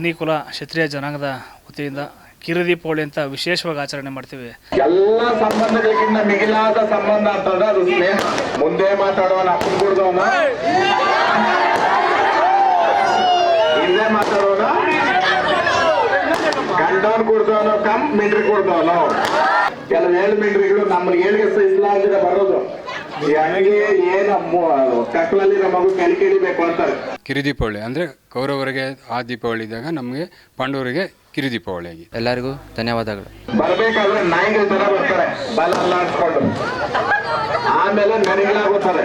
ವಹಿನಿ ಕುಲ ಕ್ಷತ್ರಿಯ ಜನಾಂಗದ ವತಿಯಿಂದ ಕಿರುದೀಪಾವಳಿ ಅಂತ ವಿಶೇಷವಾಗಿ ಆಚರಣೆ ಮಾಡ್ತೀವಿ. ಎಲ್ಲ ಸಂಬಂಧಗಳಿಗಿಂತ ಮಿಗಿಲಾದ ಸಂಬಂಧ ಅಂತಂದ್ರೆ ಅದು ಸ್ನೇಹ. ಮುಂದೆ ಮಾತಾಡೋನ ಕುಡ್ದವನ ಹಿಂದೆ ಮಾತಾಡೋನ ಗಂಡವನ್ ಕುಡ್ದವನು ಕಮ್, ಮಿಂಡ್ರಿ ಕುಡ್ದವನು. ಕೆಲವು ಏಳು ಮಿಂಡ್ರಿಗಳು ನಮ್ಮ ಏಳಿಗೆ ಅಂದ್ರೆ ಬರೋದು. ಈ ದೀಪಾವಳಿ ಅಂದರೆ ಕೌರವರಿಗೆ ಆ ದೀಪಾವಳಿ ಇದ್ದಾಗ ನಮಗೆ ಪಾಂಡವರಿಗೆ ಕಿರಿದೀಪಾವಳಿ ಆಗಿ. ಎಲ್ಲರಿಗೂ ಧನ್ಯವಾದಗಳು. ಬರ್ಬೇಕಾದ್ರೆ ನಾಯಿಗಳ ತರ ಬರ್ತಾರೆ ಬಲ ಅಲ್ಲಾಡ್ಸ್ಕೊಂಡು. ಆಮೇಲೆ ನರಿಗಳಾಗುತ್ತಾರೆ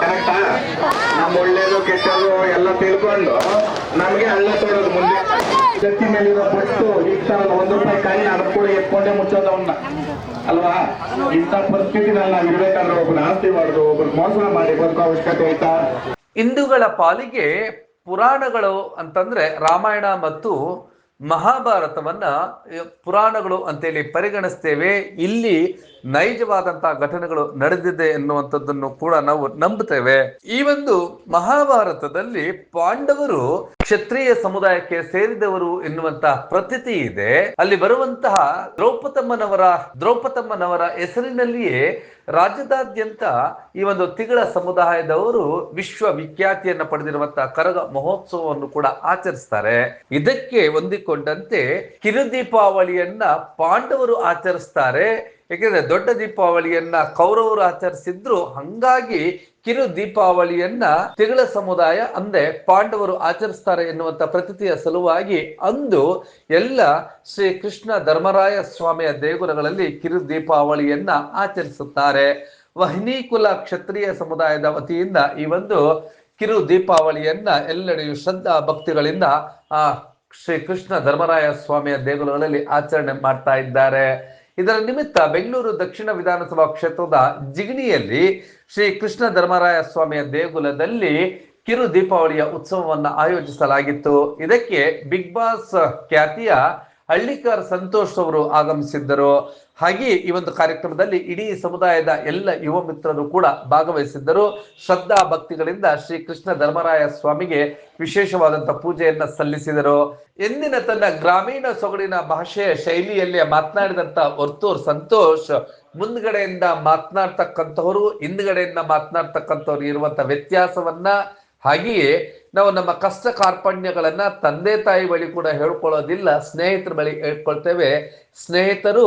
ಕರೆಕ್ಟಾ? ನಮ್ಮ ಒಳ್ಳೇದು ಕೆಟ್ಟದು ಎಲ್ಲ ತಿಳ್ಕೊಂಡು ನಮಗೆ ಹಳ್ಳ ತೊಡೋದು ಮುಂದೆ. ಜತ್ತಿ ಮೇಲಿರೋ ಪಟ್ಟು ಈ ತರ ಒಂದು ರೂಪಾಯಿ ಕಾಯಿ ಅದ್ ಎತ್ಕೊಂಡೆ ಎತ್ಕೊಂಡೇ ಮುಚ್ಚೋದು ಅವನ್ನ ಅಲ್ವಾ? ಇಂಥ ಪರಿಸ್ಥಿತಿನಲ್ಲಿ ನಾವು ಇರ್ಬೇಕಾದ್ರೆ ಒಬ್ಬನ ಆಸ್ತಿ ಮಾಡುದು ಒಬ್ಬರು ಮೋಸ ಮಾಡಿ ಬದುಕೋ ಅವಶ್ಯಕತೆ ಐತಾ ಹಿಂದೂಗಳ ಪಾಲಿಗೆ ಪುರಾಣಗಳು ಅಂತಂದ್ರೆ ರಾಮಾಯಣ ಮತ್ತು ಮಹಾಭಾರತವನ್ನ ಪುರಾಣಗಳು ಅಂತೇಳಿ ಪರಿಗಣಿಸ್ತೇವೆ. ಇಲ್ಲಿ ನೈಜವಾದಂತಹ ಘಟನೆಗಳು ನಡೆದಿದೆ ಎನ್ನುವಂಥದ್ದನ್ನು ಕೂಡ ನಾವು ನಂಬುತ್ತೇವೆ. ಈ ಒಂದು ಮಹಾಭಾರತದಲ್ಲಿ ಪಾಂಡವರು ಕ್ಷತ್ರಿಯ ಸಮುದಾಯಕ್ಕೆ ಸೇರಿದವರು ಎನ್ನುವಂತಹ ಪ್ರತೀತಿ ಇದೆ. ಅಲ್ಲಿ ಬರುವಂತಹ ದ್ರೌಪದಮ್ಮನವರ ದ್ರೌಪದಮ್ಮನವರ ಹೆಸರಿನಲ್ಲಿಯೇ ರಾಜ್ಯದಾದ್ಯಂತ ಈ ಒಂದು ತಿಗಳ ಸಮುದಾಯದವರು ವಿಶ್ವ ವಿಖ್ಯಾತಿಯನ್ನ ಪಡೆದಿರುವಂತಹ ಕರಗ ಮಹೋತ್ಸವವನ್ನು ಕೂಡ ಆಚರಿಸ್ತಾರೆ. ಇದಕ್ಕೆ ಹೊಂದಿಕೊಂಡಂತೆ ಕಿರುದೀಪಾವಳಿಯನ್ನ ಪಾಂಡವರು ಆಚರಿಸ್ತಾರೆ. ಯಾಕೆಂದ್ರೆ ದೊಡ್ಡ ದೀಪಾವಳಿಯನ್ನ ಕೌರವರು ಆಚರಿಸಿದ್ರು. ಹಂಗಾಗಿ ಕಿರು ದೀಪಾವಳಿಯನ್ನ ತಿಗಳ ಸಮುದಾಯ ಅಂದೆ ಪಾಂಡವರು ಆಚರಿಸ್ತಾರೆ ಎನ್ನುವಂತ ಪ್ರತೀತಿಯ ಸಲುವಾಗಿ ಅಂದು ಎಲ್ಲ ಶ್ರೀ ಕೃಷ್ಣ ಧರ್ಮರಾಯ ಸ್ವಾಮಿಯ ದೇಗುಲಗಳಲ್ಲಿ ಕಿರು ದೀಪಾವಳಿಯನ್ನ ಆಚರಿಸುತ್ತಾರೆ. ವಹಿನಿ ಕುಲ ಕ್ಷತ್ರಿಯ ಸಮುದಾಯದ ವತಿಯಿಂದ ಈ ಒಂದು ಕಿರು ದೀಪಾವಳಿಯನ್ನ ಎಲ್ಲೆಡೆಯೂ ಶ್ರದ್ಧಾ ಭಕ್ತಿಗಳಿಂದ ಆ ಶ್ರೀ ಕೃಷ್ಣ ಧರ್ಮರಾಯ ಸ್ವಾಮಿಯ ದೇಗುಲಗಳಲ್ಲಿ ಆಚರಣೆ ಮಾಡ್ತಾ ಇದ್ದಾರೆ. ಇದರ ನಿಮಿತ್ತ ಬೆಂಗಳೂರು ದಕ್ಷಿಣ ವಿಧಾನಸಭಾ ಕ್ಷೇತ್ರದ ಜಿಗಣಿಯಲ್ಲಿ ಶ್ರೀ ಕೃಷ್ಣ ಧರ್ಮರಾಯ ಸ್ವಾಮಿಯ ದೇಗುಲದಲ್ಲಿ ಕಿರು ದೀಪಾವಳಿಯ ಉತ್ಸವವನ್ನ ಆಯೋಜಿಸಲಾಗಿತ್ತು. ಇದಕ್ಕೆ ಬಿಗ್ ಬಾಸ್ ಖ್ಯಾತಿಯ ಹಳ್ಳಿಕಾರ್ ಸಂತೋಷ್ ಅವರು ಆಗಮಿಸಿದ್ದರು. ಹಾಗೆ ಈ ಒಂದು ಕಾರ್ಯಕ್ರಮದಲ್ಲಿ ಇಡೀ ಸಮುದಾಯದ ಎಲ್ಲ ಯುವ ಮಿತ್ರರು ಕೂಡ ಭಾಗವಹಿಸಿದ್ದರು. ಶ್ರದ್ಧಾ ಭಕ್ತಿಗಳಿಂದ ಶ್ರೀ ಕೃಷ್ಣ ಧರ್ಮರಾಯ ಸ್ವಾಮಿಗೆ ವಿಶೇಷವಾದಂತಹ ಪೂಜೆಯನ್ನ ಸಲ್ಲಿಸಿದರು. ಎಂದಿನ ತನ್ನ ಗ್ರಾಮೀಣ ಸೊಗಡಿನ ಭಾಷೆಯ ಶೈಲಿಯಲ್ಲಿ ಮಾತನಾಡಿದಂತ ವರ್ತೂರ್ ಸಂತೋಷ್, ಮುಂದ್ಗಡೆಯಿಂದ ಮಾತನಾಡ್ತಕ್ಕಂಥವ್ರು, ಹಿಂದ್ಗಡೆಯಿಂದ ಮಾತನಾಡ್ತಕ್ಕಂಥವ್ರು ಇರುವಂತ ವ್ಯತ್ಯಾಸವನ್ನ ಹಾಗೆಯೇ ನಾವು ನಮ್ಮ ಕಷ್ಟ ಕಾರ್ಪಣ್ಯಗಳನ್ನ ತಂದೆ ತಾಯಿ ಬಳಿ ಕೂಡ ಹೇಳ್ಕೊಳ್ಳೋದಿಲ್ಲ, ಸ್ನೇಹಿತರ ಬಳಿ ಹೇಳ್ಕೊಳ್ತೇವೆ. ಸ್ನೇಹಿತರು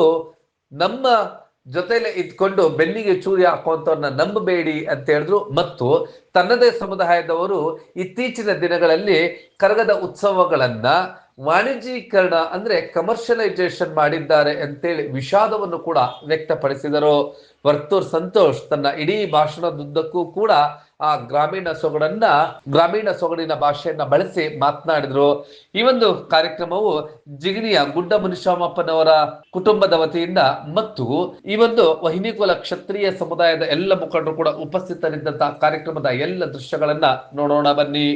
ನಮ್ಮ ಜೊತೆಲೆ ಇದ್ಕೊಂಡು ಬೆನ್ನಿಗೆ ಚೂರಿ ಹಾಕುವಂತವ್ರನ್ನ ನಂಬಬೇಡಿ ಅಂತ ಹೇಳಿದ್ರು. ಮತ್ತು ತನ್ನದೇ ಸಮುದಾಯದವರು ಇತ್ತೀಚಿನ ದಿನಗಳಲ್ಲಿ ಕರಗದ ಉತ್ಸವಗಳನ್ನ ವಾಣಿಜ್ಯೀಕರಣ ಅಂದ್ರೆ ಕಮರ್ಷಿಯಲೈಸೇಷನ್ ಮಾಡಿದ್ದಾರೆ ಅಂತೇಳಿ ವಿಷಾದವನ್ನು ಕೂಡ ವ್ಯಕ್ತಪಡಿಸಿದರು. ವರ್ತೂರ್ ಸಂತೋಷ್ ತನ್ನ ಇಡೀ ಭಾಷಣದುದ್ದಕ್ಕೂ ಕೂಡ ಆ ಗ್ರಾಮೀಣ ಸೊಗಡನ್ನ, ಗ್ರಾಮೀಣ ಸೊಗಡಿನ ಭಾಷೆಯನ್ನ ಬಳಸಿ ಮಾತನಾಡಿದ್ರು. ಈ ಒಂದು ಕಾರ್ಯಕ್ರಮವು ಜಿಗಿನಿಯ ಗುಡ್ಡ ಮುನಿಶಾಮಪ್ಪನವರ ಕುಟುಂಬದ ವತಿಯಿಂದ ಮತ್ತು ಈ ಒಂದು ವಹಿನಿಕುಲ ಕ್ಷತ್ರಿಯ ಸಮುದಾಯದ ಎಲ್ಲ ಮುಖಂಡರು ಕೂಡ ಉಪಸ್ಥಿತರಿದ್ದಂತಹ ಕಾರ್ಯಕ್ರಮದ ಎಲ್ಲ ದೃಶ್ಯಗಳನ್ನ ನೋಡೋಣ ಬನ್ನಿ.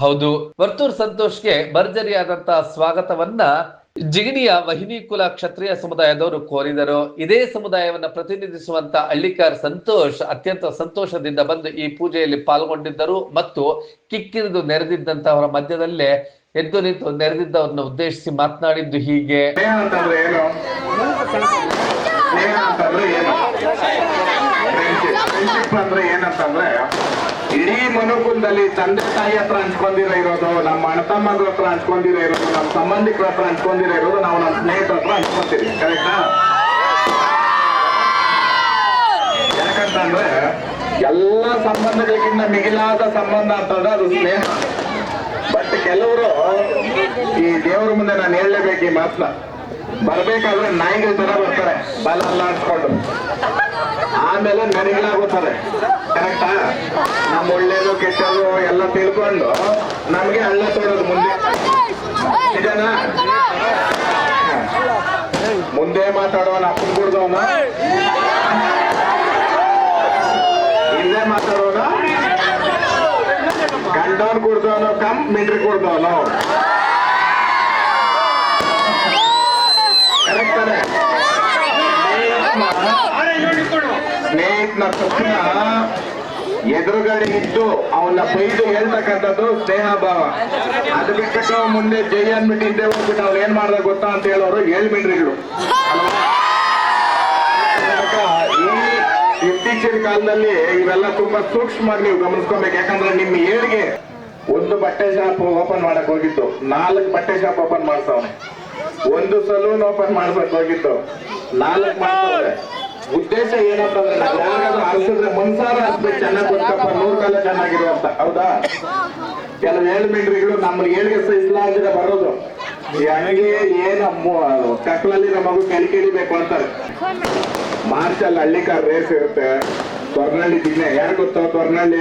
ಹೌದು. ವರ್ತೂರ್ ಸಂತೋಷ್ಗೆ ಭರ್ಜರಿಯಾದಂತಹ ಸ್ವಾಗತವನ್ನ ಜಿಗಣಿಯ ವಹಿನಿ ಕುಲ ಕ್ಷತ್ರಿಯ ಸಮುದಾಯದವರು ಕೋರಿದರು. ಇದೇ ಸಮುದಾಯವನ್ನ ಪ್ರತಿನಿಧಿಸುವಂತ ಹಳ್ಳಿಕಾರ್ ಸಂತೋಷ್ ಅತ್ಯಂತ ಸಂತೋಷದಿಂದ ಬಂದು ಈ ಪೂಜೆಯಲ್ಲಿ ಪಾಲ್ಗೊಂಡಿದ್ದರು ಮತ್ತು ಕಿಕ್ಕಿರಿದು ನೆರೆದಿದ್ದಂತವರ ಮಧ್ಯದಲ್ಲೇ ಎದ್ದು ನಿಂತು ನೆರೆದಿದ್ದವರನ್ನ ಉದ್ದೇಶಿಸಿ ಮಾತನಾಡಿದ್ದು ಹೀಗೆ. ಏನಂತಂದ್ರೆ ಮನುಕುಲದಲ್ಲಿ ತಂದೆ ತಾಯಿ ಹತ್ರ ಹಂಚ್ಕೊಂಡಿರೋ ಇರೋದು, ನಮ್ಮ ಅಣ್ಣ ತಮ್ಮಂದ್ರ ಹತ್ರ ಹಂಚ್ಕೊಂಡಿರೋ ಇರೋದು, ನಮ್ಮ ಸಂಬಂಧಿಕರ ಹತ್ರ ಹಂಚ್ಕೊಂಡಿರೋ ಇರೋದು ನಾವು ನಮ್ಮ ಸ್ನೇಹಿತರ ಹತ್ರ ಹಂಚ್ಕೊಂತೀವಿ ಕರೆಕ್ಟಾ ಯಾಕಂತಂದ್ರೆ ಎಲ್ಲ ಸಂಬಂಧಗಳಿಗಿಂತ ಮಿಗಿಲಾದ ಸಂಬಂಧ ಅಂತಂದ್ರೆ ಅದು ಸ್ನೇಹ. ಬಟ್ ಕೆಲವರು ಈ ದೇವರ ಮುಂದೆ ನಾನು ಹೇಳಲೇಬೇಕು ಈ ಮಾತನ್ನ ಬರ್ಬೇಕಾದ್ರೆ ನಾಯಿಗಳ ತರ ಬರ್ತಾರೆ, ಬಲ ಅಲ್ಲಾಡ್ಸ್ಕೊಂಡು ಆಮೇಲೆ ನನಗಳಾಗುತ್ತಾರೆ ಕರೆಕ್ಟಾ ನಮ್ಮ ಒಳ್ಳೇದು, ಕೆಟ್ಟದು ಎಲ್ಲ ತಿಳ್ಕೊಂಡು ನಮ್ಗೆ ಹಳ್ಳ ತೋಡೋದು ಮುಂದೆ. ಮುಂದೆ ಮಾತಾಡೋನ ಅಪ್ಪನ ಕುಡ್ದವನ ಹಿಂದೆ ಮಾತಾಡೋನ ಗಂಡವನ್ ಕುಡ್ದವನು ಕಮ್ ಮಿಂಡ್ರಿ ಕುಡ್ದವನು ಕರೆಕ್ಟ್ ತಾನೆ ತಕ್ಷಣ ಎದುರುಗಡೆ ಇದ್ದು ಅವನ್ನ ಬೈದು ಹೇಳ್ತಕ್ಕಂಥದ್ದು ಸ್ನೇಹ ಭಾವ ಅದು ಅವ್ನ್ ಮುಂದೆ ಜೈ ಅನ್ಬಿಟ್ಟು ಹಿಂದೆ ಹೋಗ್ಬಿಟ್ಟು ಅವ್ರು ಏನ್ ಮಾಡ್ದ ಗೊತ್ತಾ ಅಂತ ಹೇಳೋರು ಹೇಳ್ಬಿಡ್ರಿ ಈ ಇತ್ತೀಚಿನ ಕಾಲದಲ್ಲಿ ಇವೆಲ್ಲ ತುಂಬಾ ಸೂಕ್ಷ್ಮವಾಗಿ ನೀವು ಗಮನಿಸ್ಕೊಬೇಕು. ಯಾಕಂದ್ರೆ ನಿಮ್ಮ ಏಳಿಗೆ ಒಂದು ಬಟ್ಟೆ ಶಾಪ್ ಓಪನ್ ಮಾಡಕ್ ಹೋಗಿತ್ತು ನಾಲ್ಕು ಬಟ್ಟೆ ಶಾಪ್ ಓಪನ್ ಮಾಡ್ಸವನೆ. ಒಂದು ಸಲೂನ್ ಓಪನ್ ಮಾಡ್ಬೇಕು ಹೋಗಿತ್ತು ನಾಲ್ಕು ಮಾಡ್ಸವ್ರೆ ಉದ್ದೇಶ ಏನಪ್ಪ ಅಂದ್ರೆ ಮನ್ಸಾರ ಹರಿಸ್ಬೇಕು ಚೆನ್ನಾಗಿ ಗೊತ್ತಪ್ಪ ನೂರ್ ಕಾಲ ಚೆನ್ನಾಗಿರು ಅಂತ ಹೌದಾ? ಕೆಲವು ಏಳ್ಮಿಂಡ್ರಿಗಳು ನಮ್ಮ ಏಳಿಗೆ ಇಲ್ಲ ಅಂದ್ರೆ ಬರೋದು. ಹೆಂಗೆ ಏನ ಕಕ್ಕಲಲ್ಲಿ ನಮ್ಮ ಮಗು ಕಲಿ ಕೇಳಿಬೇಕು ಅಂತಾರೆ. ಮಾರ್ಚ್ ಅಲ್ಲಿ ಹಳ್ಳಿಕಾರ್ ರೇಸ್ ಇರುತ್ತೆ. ತೊರ್ನಳ್ಳಿ ದಿನ ಯಾರು ಗೊತ್ತಾ ತೊರ್ನಳ್ಳಿ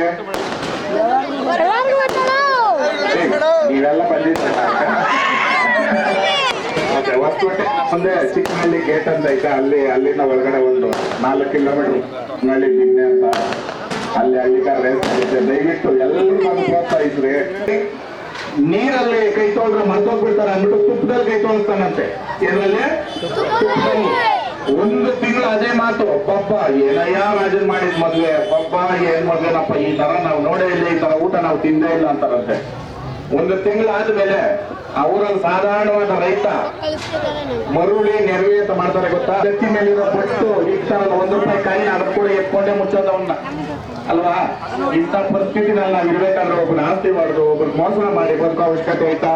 ನೀವೆಲ್ಲ ಬಂದಿದ್ದೀರ? ಹೊಸಕೋಟೆ ಮುಂದೆ ಚಿಕ್ಕನಹಳ್ಳಿ ಗೇಟ್ ಅಂತ ಐತೆ. ಅಲ್ಲಿ, ಅಲ್ಲಿಂದ ಒಳಗಡೆ ಒಂದು ನಾಲ್ಕು ಕಿಲೋಮೀಟರ್ ನಳ್ಳಿ ನಿನ್ನೆ ಅಂತ ಅಲ್ಲಿ ಹಳ್ಳಿಕಾರ್ ರೇಸ್ ದಯವಿಟ್ಟು ಎಲ್ಲರೂ ಬಂದು ಪ್ರೋತ್ಸಾಹಿಸ್ರಿ ನೀರಲ್ಲಿ ಕೈ ತೊಳೆದ್ರೆ ಮರ್ತೋಗ್ಬಿಡ್ತಾರೆ ಅಂದ್ಬಿಟ್ಟು ತುಪ್ಪದಲ್ಲಿ ಕೈ ತೊಳಸ್ತಾನಂತೆ. ಇದರಲ್ಲಿ ಒಂದು ತಿಂಗಳು ಅದೇ ಮಾತು. ಪಪ್ಪ ಏನಯ್ಯ ರಾಜನ್ ಮಾಡಿದ್ ಮದ್ವೆ? ಪಪ್ಪ ಏನ್ ಮದ್ವೆನಪ್ಪ? ಈ ತರ ನಾವು ನೋಡೇ ಇಲ್ಲ, ಈ ತರ ಊಟ ನಾವು ತಿಂದೇ ಇಲ್ಲ ಅಂತಾರಂತೆ. ಒಂದು ತಿಂಗಳಾದ ಮೇಲೆ ಅವರ ಸಾಧಾರಣವಾದ ರೈತ ಮರುಳಿ ನೆರವೇತ ಮಾಡ್ತಾರೆ ಗೊತ್ತಾ? ವ್ಯಕ್ತಿ ಮೇಲಿರೋ ಬಟ್ಟು ಇರ್ತಾರಲ್ಲ ಒಂದು ರೂಪಾಯಿ ಕಾಯಿ ಅದ್ರ ಕೂಡ ಎತ್ಕೊಂಡೇ ಮುಚ್ಚೋದು ಅವನ್ನ ಅಲ್ವಾ? ಇಂಥ ಪರಿಸ್ಥಿತಿನಲ್ಲಿ ನಾವು ಇರ್ಬೇಕಾದ್ರೆ ಒಬ್ಬನ ಆಸ್ತಿ ಮಾಡುದು ಒಬ್ಬರು ಮೋಸ ಮಾಡಿ ಬದುಕೋ ಅವಶ್ಯಕತೆ ಐತಾ?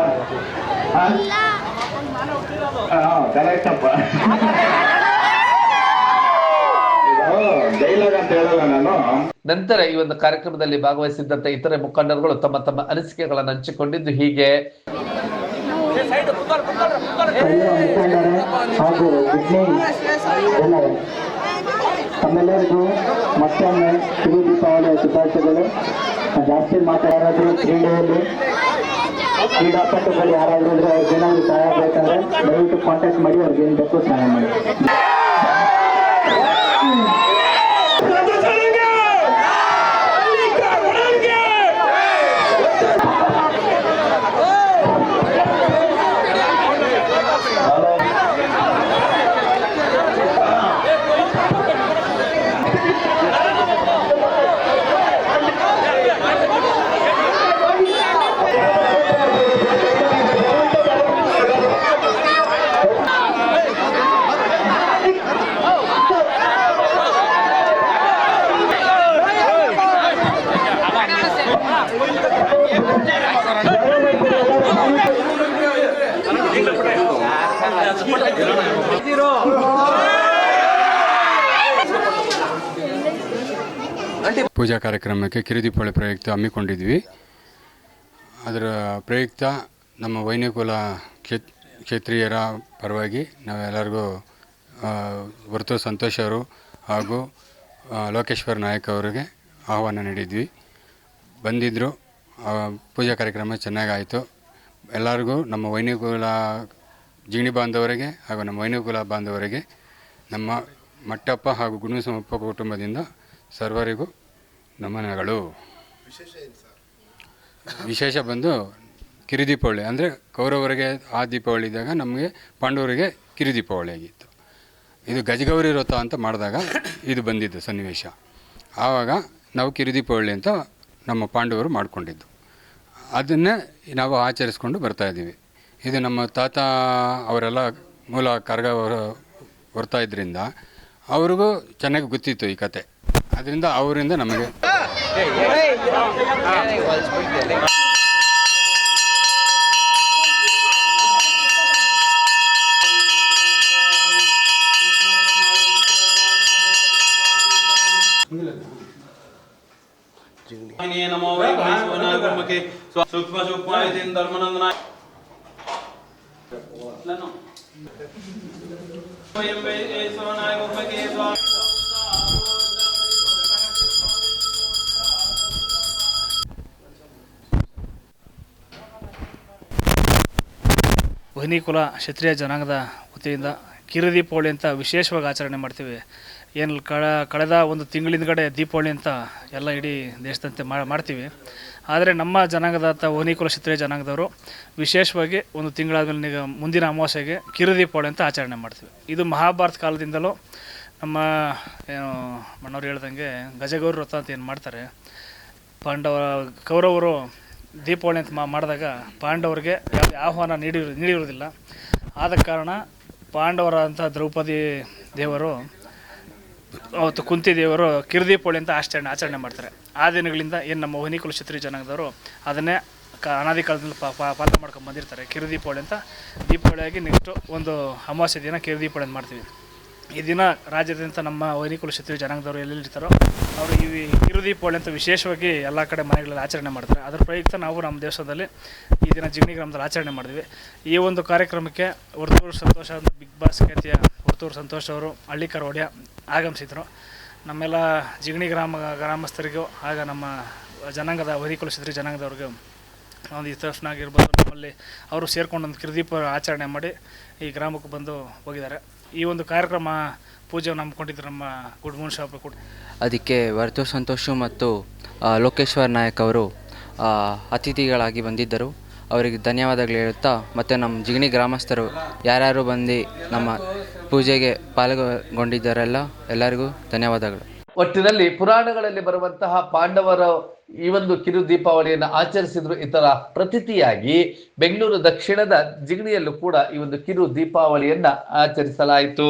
ಕರೆಕ್ಟಪ್ಪ ಡೈಲಾಗ್ ಅಂತ ಹೇಳಲ್ಲ ನಾನು. ನಂತರ ಈ ಒಂದು ಕಾರ್ಯಕ್ರಮದಲ್ಲಿ ಭಾಗವಹಿಸಿದ್ದಂತ ಇತರೆ ಮುಖಂಡರುಗಳು ತಮ್ಮ ತಮ್ಮ ಅನಿಸಿಕೆಗಳನ್ನು ಹಂಚಿಕೊಂಡಿದ್ದು ಹೀಗೆ. ತಮ್ಮೆಲ್ಲರಿಗೂ ಮತ್ತೊಮ್ಮೆ ಕಿರು ದೀಪಾವಳಿಯ ಶುಭಾಶಯಗಳು. ಜಾಸ್ತಿ ಮಾತಾಡೋದು ಕ್ರೀಡೆಯಲ್ಲಿ. ಕ್ರೀಡಾಪಟುಗಳು ಯಾರಾದ್ರೂ ಅವ್ರಿಗೆ ಏನಾದ್ರು ಸಹಾಯ ಬೇಕಂದ್ರೆ ದಯವಿಟ್ಟು ಕಾಂಟ್ಯಾಕ್ಟ್ ಮಾಡಿ ಅವ್ರಿಗೆ ಏನು ಬೇಕು ಸಹಾಯ ಮಾಡಿ. ಪೂಜಾ ಕಾರ್ಯಕ್ರಮಕ್ಕೆ ಕಿರುದೀಪಾವಳಿ ಪ್ರಯುಕ್ತ ಹಮ್ಮಿಕೊಂಡಿದ್ವಿ. ಅದರ ಪ್ರಯುಕ್ತ ನಮ್ಮ ವೈನಿಕುಲ ಕ್ಷೇತ್, ಕ್ಷೇತ್ರೀಯರ ಪರವಾಗಿ ನಾವೆಲ್ಲರಿಗೂ ವರ್ತೂರು ಸಂತೋಷ್ ಅವರು ಹಾಗೂ ಲೋಕೇಶ್ವರ ನಾಯಕ್ ಅವರಿಗೆ ಆಹ್ವಾನ ನೀಡಿದ್ವಿ. ಬಂದಿದ್ದರು ಪೂಜಾ ಕಾರ್ಯಕ್ರಮ ಚೆನ್ನಾಗಾಯಿತು. ಎಲ್ಲರಿಗೂ ನಮ್ಮ ವೈನಿಕುಲ ಜಿಗಣಿ ಬಾಂಧವರಿಗೆ ಹಾಗೂ ನಮ್ಮ ವೈನಿಕುಲ ಬಾಂಧವರಿಗೆ ನಮ್ಮ ಮಟ್ಟಪ್ಪ ಹಾಗೂ ಗುಣಸಮಪ್ಪ ಕುಟುಂಬದಿಂದ ಸರ್ವರಿಗೂ ನಮನಗಳು. ವಿಶೇಷ ಬಂದು ಕಿರುದೀಪಾವಳಿ ಅಂದರೆ ಕೌರವರಿಗೆ ಆ ದೀಪಾವಳಿ ಇದ್ದಾಗ ನಮಗೆ ಪಾಂಡವರಿಗೆ ಕಿರುದೀಪಾವಳಿ ಆಗಿತ್ತು. ಇದು ಗಜಗೌರಿ ವ್ರತ ಅಂತ ಮಾಡಿದಾಗ ಇದು ಬಂದಿದ್ದು ಸನ್ನಿವೇಶ. ಆವಾಗ ನಾವು ಕಿರುದೀಪಾವಳಿ ಅಂತ ನಮ್ಮ ಪಾಂಡವರು ಮಾಡಿಕೊಂಡಿದ್ದು. ಅದನ್ನೇ ನಾವು ಆಚರಿಸ್ಕೊಂಡು ಬರ್ತಾಯಿದ್ದೀವಿ ಇದು ನಮ್ಮ ತಾತ ಅವರೆಲ್ಲ ಮೂಲ ಕರಗ ಹೊರ- ಹೊರ್ತಾ ಇದ್ರಿಂದ ಅವ್ರಿಗೂ ಚೆನ್ನಾಗಿ ಗೊತ್ತಿತ್ತು ಈ ಕತೆ. ಅದರಿಂದ ಅವರಿಂದ ನಮಗೆ ಸೂಕ್ಷ್ಮ ಸೂಕ್ಷ್ಮ ಧರ್ಮನಂದನ ಸ್ವಯಂ ವಹಿನಿಕುಲ ಕ್ಷತ್ರಿಯ ಜನಾಂಗದ ವತಿಯಿಂದ ಕಿರು ದೀಪಾವಳಿ ಅಂತ ವಿಶೇಷವಾಗಿ ಆಚರಣೆ ಮಾಡ್ತೀವಿ. ಏನು ಕಳ, ಕಳೆದ ಒಂದು ತಿಂಗಳಿಂದಗಡೆ ದೀಪಾವಳಿ ಅಂತ ಎಲ್ಲ ಇಡೀ ದೇಶದಂತೆ ಮಾಡ್ತೀವಿ. ಆದರೆ ನಮ್ಮ ಜನಾಂಗದ ಓನಿ ಕುಲ ಕ್ಷತ್ರಿಯ ಜನಾಂಗದವರು ವಿಶೇಷವಾಗಿ ಒಂದು ತಿಂಗಳಾದಮೇಲೆ ಈಗ ಮುಂದಿನ ಅಮಾವಾಸ್ಯೆಗೆ ಕಿರು ದೀಪಾವಳಿ ಅಂತ ಆಚರಣೆ ಮಾಡ್ತೀವಿ. ಇದು ಮಹಾಭಾರತ ಕಾಲದಿಂದಲೂ ನಮ್ಮ, ಏನು ಮಣ್ಣವ್ರು ಹೇಳ್ದಂಗೆ ಗಜಗೌರ ವ್ರತ ಅಂತ ಏನು ಮಾಡ್ತಾರೆ. ಪಾಂಡವ, ಕೌರವರು ದೀಪಾವಳಿ ಅಂತ ಮಾಡಿದಾಗ ಪಾಂಡವರಿಗೆ ಯಾವುದೇ ಆಹ್ವಾನ ನೀಡಿ ನೀಡಿರುವುದಿಲ್ಲ. ಆದ ಕಾರಣ ಪಾಂಡವರ ಅಂತ ದ್ರೌಪದಿ ದೇವರು ಅವತ್ತು ಕುಂತಿ ದೇವರು ಕಿರುದೀಪಾವಳಿ ಅಂತ ಆಚರಣೆ ಆಚರಣೆ ಮಾಡ್ತಾರೆ. ಆ ದಿನಗಳಿಂದ ಏನು ನಮ್ಮ ವಹಿನಿಕುಲ ಕುಲಕ್ಷತ್ರಿ ಜನಾಂಗದವರು ಅದನ್ನೇ ಕ ಅನಾದಿ ಕಾಲದಲ್ಲಿ ಪಾಲನೆ ಮಾಡ್ಕೊಂಡು ಬಂದಿರ್ತಾರೆ. ಕಿರುದೀಪಾವಳಿ ಅಂತ ದೀಪಾವಳಿಯಾಗಿ ನೆಕ್ಸ್ಟು ಒಂದು ಅಮಾವಾಸ್ಯೆ ದಿನ ಕಿರುದೀಪಾವಳಿ ಅಂತ ಮಾಡ್ತೀವಿ. ಈ ದಿನ ರಾಜ್ಯದಿಂದ ನಮ್ಮ ವೈನಿಕುಲ ಕ್ಷತ್ರಿಯ ಜನಾಂಗದವರು ಎಲ್ಲೆಲ್ಲಿರ್ತಾರೋ ಅವರು ಈ ಕಿರುದೀಪಾವಳಿ ಅಂತ ವಿಶೇಷವಾಗಿ ಎಲ್ಲ ಕಡೆ ಮನೆಗಳಲ್ಲಿ ಆಚರಣೆ ಮಾಡ್ತಾರೆ. ಅದರ ಪ್ರಯುಕ್ತ ನಾವು ನಮ್ಮ ದೇಶದಲ್ಲಿ ಈ ದಿನ ಜಿಗಣಿ ಗ್ರಾಮದಲ್ಲಿ ಆಚರಣೆ ಮಾಡಿದ್ವಿ. ಈ ಒಂದು ಕಾರ್ಯಕ್ರಮಕ್ಕೆ ವರ್ತೂರು ಸಂತೋಷ ಅಂತ ಬಿಗ್ ಬಾಸ್ ಖ್ಯಾತಿಯ ಹೊರತೂರು ಸಂತೋಷ್ ಅವರು, ಹಳ್ಳಿ ಒಡೆಯ ಆಗಮಿಸಿದರು. ನಮ್ಮೆಲ್ಲ ಜಿಗಣಿ ಗ್ರಾಮ ಗ್ರಾಮಸ್ಥರಿಗೂ ಆಗ ನಮ್ಮ ಜನಾಂಗದ ಅವಧಿ ಕ್ಷತ್ರಿಯ ಜನಾಂಗದವ್ರಿಗೂ ಒಂದು ಈ ಆಗಿರ್ಬೋದು ನಮ್ಮಲ್ಲಿ ಅವರು ಸೇರಿಕೊಂಡು ಒಂದು ಕಿರುದೀಪ ಆಚರಣೆ ಮಾಡಿ ಈ ಗ್ರಾಮಕ್ಕೆ ಬಂದು ಹೋಗಿದ್ದಾರೆ. ಈ ಒಂದು ಕಾರ್ಯಕ್ರಮ ಪೂಜೆಯನ್ನು ನಂಬ್ಕೊಂಡಿದ್ರು ನಮ್ಮ ಗುಡ್ ಮೂನ್ ಶಾಪ್ ಕೂಡ. ಅದಕ್ಕೆ ವರ್ತು ಸಂತೋಷು ಮತ್ತು ಆ, ಲೋಕೇಶ್ವರ್ ನಾಯಕ್ ಅವರು ಆ, ಅತಿಥಿಗಳಾಗಿ ಬಂದಿದ್ದರು. ಅವರಿಗೆ ಧನ್ಯವಾದಗಳು ಹೇಳುತ್ತಾ ಮತ್ತು ನಮ್ಮ ಜಿಗಣಿ ಗ್ರಾಮಸ್ಥರು ಯಾರ್ಯಾರು ಬಂದು ನಮ್ಮ ಪೂಜೆಗೆ ಪಾಲ್ಗೊಂಡಿದ್ದಾರೆಲ್ಲ ಎಲ್ಲರಿಗೂ ಧನ್ಯವಾದಗಳು. ಒಟ್ಟಿನಲ್ಲಿ ಪುರಾಣಗಳಲ್ಲಿ ಬರುವಂತಹ ಪಾಂಡವರ ಈ ಒಂದು ಕಿರು ದೀಪಾವಳಿಯನ್ನು ಆಚರಿಸಿದ್ರು. ಇತರ ಪ್ರತಿತಿಯಾಗಿ ಬೆಂಗಳೂರು ದಕ್ಷಿಣದ ಜಿಗಣಿಯಲ್ಲೂ ಕೂಡ ಈ ಒಂದು ಕಿರು ದೀಪಾವಳಿಯನ್ನ ಆಚರಿಸಲಾಯಿತು.